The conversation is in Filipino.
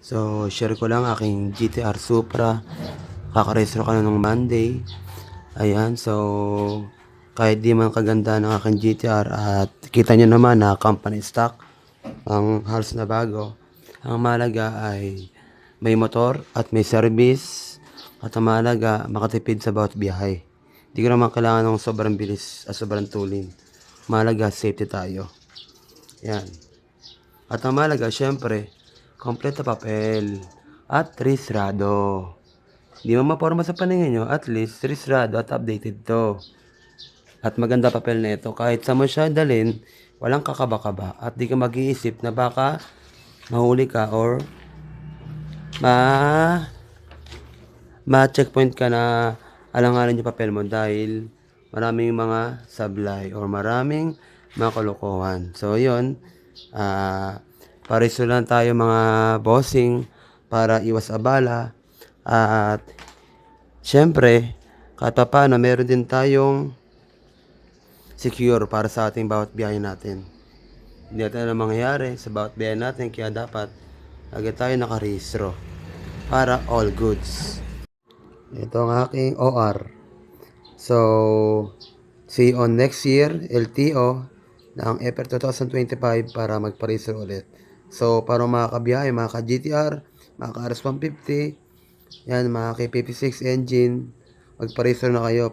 So, share ko lang aking GTR Supra. Kakarestro ka na nung Monday. Ayan, so kahit di man kaganda ng aking GTR at kita nyo naman na company stock ang halos na bago. Ang malaga ay may motor at may service at ang malaga makatipid sa bawat biyahe. Hindi ko naman kailangan ng sobrang bilis at sobrang tulin. Malaga safety tayo. Yan. At ang malaga, syempre, kompleto papel at risrado. Di mo maporma sa paningin nyo, at least risrado at updated to. At maganda papel na ito. Kahit sa mo siya dalin, walang kakaba-kaba. At di ka mag-iisip na baka mahuli ka or ma ma-checkpoint ka na alanganin yung papel mo dahil maraming mga sablay or maraming mga kalokohan. So, yun. Ah, pariso lang tayo mga bossing para iwas abala. At, syempre, kahit pa paano, meron din tayong secure para sa ating bawat biyahe natin. Hindi natin alam ang mangyayari sa bawat biyahe natin, kaya dapat agad tayo nakarehistro para all goods. Ito ang aking OR. So, see on next year, LTO, ng April 2025 para magparehistro ulit. So, para mga kabiyahe, mga ka-GTR, mga ka-RS 150, yan, mga K56 engine, magparehistro na kayo.